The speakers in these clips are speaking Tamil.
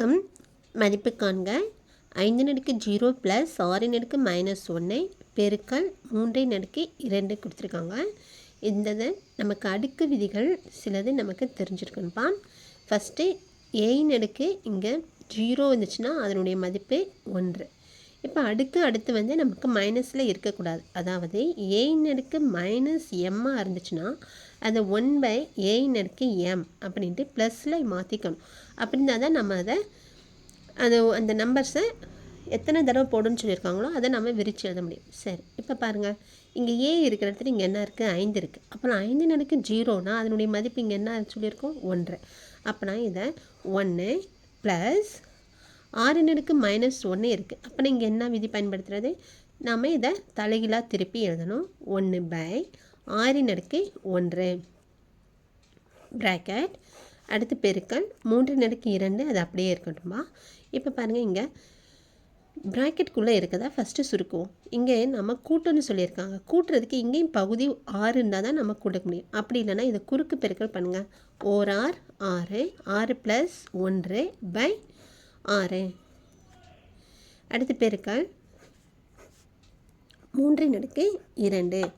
வணக்கம். மதிப்பு காண்க. ஐந்து நடுக்கு ஜீரோ ப்ளஸ் ஆறு நடுக்கு மைனஸ் ஒன்று பெருக்கல் மூன்றை நடுக்கு இரண்டு கொடுத்துருக்காங்க. இந்த நமக்கு அடுக்கு விதிகள் சிலது நமக்கு தெரிஞ்சிருக்குன்னுப்பா ஃபஸ்ட்டு ஏயின் அடுக்கு இங்கே ஜீரோ வந்துச்சுன்னா அதனுடைய மதிப்பு ஒன்று. இப்போ அடுக்கு அடுத்து வந்து நமக்கு மைனஸில் இருக்கக்கூடாது. அதாவது ஏயின் அடுக்கு மைனஸ் எம்மாக இருந்துச்சுன்னா அதை ஒன் பை ஏயின் அடுக்கு எம் அப்படின்ட்டு ப்ளஸில் மாற்றிக்கணும் அப்படின்னா தான் நம்ம அதை அது அந்த நம்பர்ஸை எத்தனை தடவை போடுன்னு சொல்லியிருக்காங்களோ அதை நம்ம விரித்து எழுத முடியும். சரி இப்போ பாருங்கள் இங்கே ஏ இருக்கிற இடத்துல இங்கே என்ன இருக்குது ஐந்து இருக்குது அப்புறம் ஐந்து நடுக்கு ஜீரோனா அதனுடைய மதிப்பு இங்கே என்ன சொல்லியிருக்கோம்? ஒன்று. அப்போனா இதை ஒன்று ப்ளஸ் ஆறு நடுக்கு மைனஸ் ஒன்று இருக்குது அப்போ இங்கே என்ன விதி பயன்படுத்துகிறது நாம் இதை தலைகீழாக திருப்பி எழுதணும். ஒன்று பை ஆறின் நடுக்கு ஒன்று. ப்ராக்கெட் அடுத்து பெருக்கல். மூன்று அடுக்கு இரண்டு. அது அப்படியே இருக்கட்டுமா இப்போ பாருங்கள் இங்கே. ப்ராக்கெட்டுக்குள்ளே இருக்கதா? ஃபஸ்ட்டு சுருக்குவோம். இங்கே நம்ம கூட்டம்னு சொல்லியிருக்காங்க. கூட்டுறதுக்கு இங்கேயும் பகுதி ஆறு இருந்தால் தான் நம்ம கூட்ட முடியும். அப்படி இல்லைன்னா இதை குறுக்கு பெருக்கல் பண்ணுங்கள் ஓர் ஆர் ஆறு. ஆறு ப்ளஸ் ஒன்று பை ஆறு. அடுத்து பெருக்கல். மூன்று அடுக்கு இரண்டு.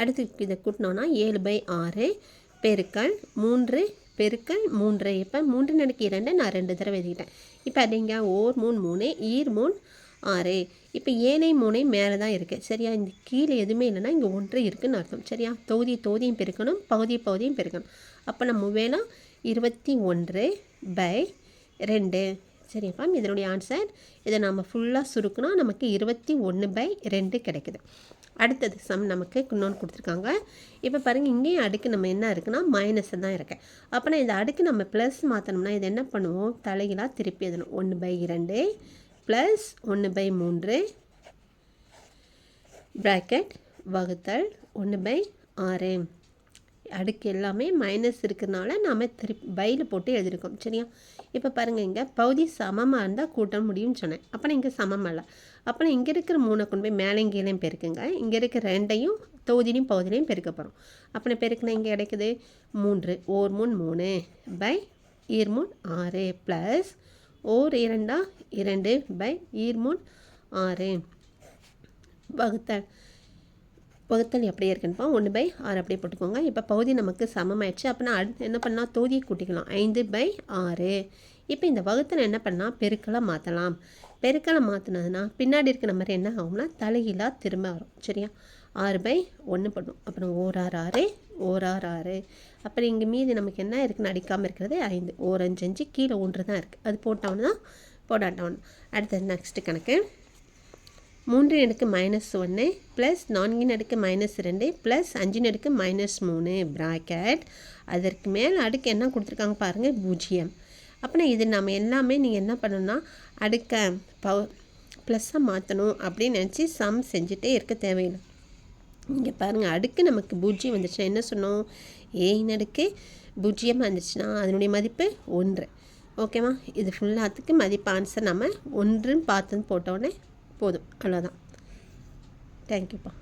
அடுத்து இதை கூட்டினோன்னா ஏழு பை ஆறு பெருக்கல் மூன்று பெருக்கல் மூன்று. இப்போ மூன்று நடுக்கு இரண்டு நான் ரெண்டு தடவை எழுதிக்கிட்டேன். இப்போ அதிங்க ஓர் மூணு மூணு ஈர் மூணு ஆறு. இப்போ ஏனை மூணை மேலே தான் இருக்குது சரியா? இந்த கீழே எதுவுமே இல்லைன்னா இங்கே ஒன்று இருக்குதுன்னு அர்த்தம். சரியா? தொகுதி தொகுதியும் பெருக்கணும் பகுதி பகுதியும் பெருக்கணும். அப்போ நம்ம வேணும் இருபத்தி ஒன்று பை ரெண்டு. சரியாப்பா இதனுடைய ஆன்சர் இதை நம்ம ஃபுல்லாக சுருக்கணும் நமக்கு இருபத்தி ஒன்று பை ரெண்டு கிடைக்குது. அடுத்தது சம் நமக்கு இன்னொன்று கொடுத்துருக்காங்க. இப்போ பாருங்கள் இங்கேயும் அடுக்கு நம்ம என்ன இருக்குன்னா மைனஸ் தான் இருக்கேன் அப்போனா இந்த அடுக்கு நம்ம ப்ளஸ் மாற்றணும்னா இது என்ன பண்ணுவோம்? தலைகளாக திருப்பி எழுதணும். ஒன்று பை இரண்டு ப்ளஸ் ஒன்று பை மூன்று ப்ராக்கெட் வகுத்தல் ஒன்று பை ஆறு. அடுக்கு எல்லாமே மைனஸ் இருக்கிறதுனால நாம் திருப்பி பையில் போட்டு எழுதியிருக்கோம் சரியா? இப்போ பாருங்கள் இங்கே பகுதி சமமாக இருந்தால் கூட்டம் முடியும்னு சொன்னேன். அப்போ இங்கே சமம் இல்லை. அப்புறம் இங்கே இருக்கிற மூணை கொண்டு போய் மேலே கீழேயும் பெருக்குங்க. இங்கே இருக்கிற ரெண்டையும் தொகுதியிலையும் பகுதியிலையும் பெருக்க போகிறோம் அப்புறம் பெருக்கினா இங்கே கிடைக்குது? மூன்று. ஓர் மூணு மூணு பை ஈர்மூன் ஆறு ப்ளஸ் ஓர் இரண்டா இரண்டு பை ஈர்மூன் ஆறு. வகுத்தல். வகுத்தல் எப்படி இருக்குன்னுப்பா ஒன்று பை ஆறு அப்படியே போட்டுக்கோங்க. இப்போ பகுதி நமக்கு சமமாயிடுச்சு. அப்போ அடுத்து என்ன பண்ணால் தொகுதியை கூட்டிக்கலாம். ஐந்து பை ஆறு. இப்போ இந்த வகுத்தில் என்ன பண்ணால் பெருக்கலை மாற்றலாம் பெருக்கலை மாற்றினதுன்னா பின்னாடி இருக்கிற மாதிரி என்ன ஆகும்னா தலைகீழாக திரும்ப வரும். சரியா? ஆறு பை ஒன்று பண்ணும் அப்புறம் ஓர் ஆறு ஆறு ஓர் ஆறு ஆறு. அப்புறம் இங்கே மீதி நமக்கு என்ன இருக்குன்னு அடிக்காமல் இருக்கிறது ஐந்து. ஓர் அஞ்சு கீழே ஒன்று தான் இருக்குது அது போட்டவொன்னு தான் போடாட்டவன் அடுத்தது நெக்ஸ்ட்டு கணக்கு. மூன்று அடுக்கு மைனஸ் ஒன்று ப்ளஸ் நான்கு அடுக்கு மைனஸ் ரெண்டு ப்ளஸ் அஞ்சின் அடுக்கு மைனஸ் மூணு ப்ராக்கெட் அதற்கு மேலே அடுக்கு என்ன கொடுத்துருக்காங்க பாருங்கள் பூஜ்ஜியம். அப்படின்னா இது நம்ம எல்லாமே நீங்கள் என்ன பண்ணணும்னா அடுக்க பவ ப்ளஸ்ஸாக மாற்றணும் அப்படின்னு நினச்சி சம் செஞ்சுட்டே இருக்க தேவையில்லை. இங்கே பாருங்கள் அடுக்கு நமக்கு பூஜ்ஜியம் வந்துச்சுன்னா என்ன சொன்னோம்? ஏயின் அடுக்கு பூஜ்ஜியமாக இருந்துச்சுன்னா அதனுடைய மதிப்பு ஒன்று. ஓகேவா? இது ஃபுல்லாத்துக்கு மதிப்பு ஆன்சர் நம்ம ஒன்றுன்னு பார்த்துன்னு போட்டோடனே போதும். அவ்வளோதான் தேங்க்யூப்பா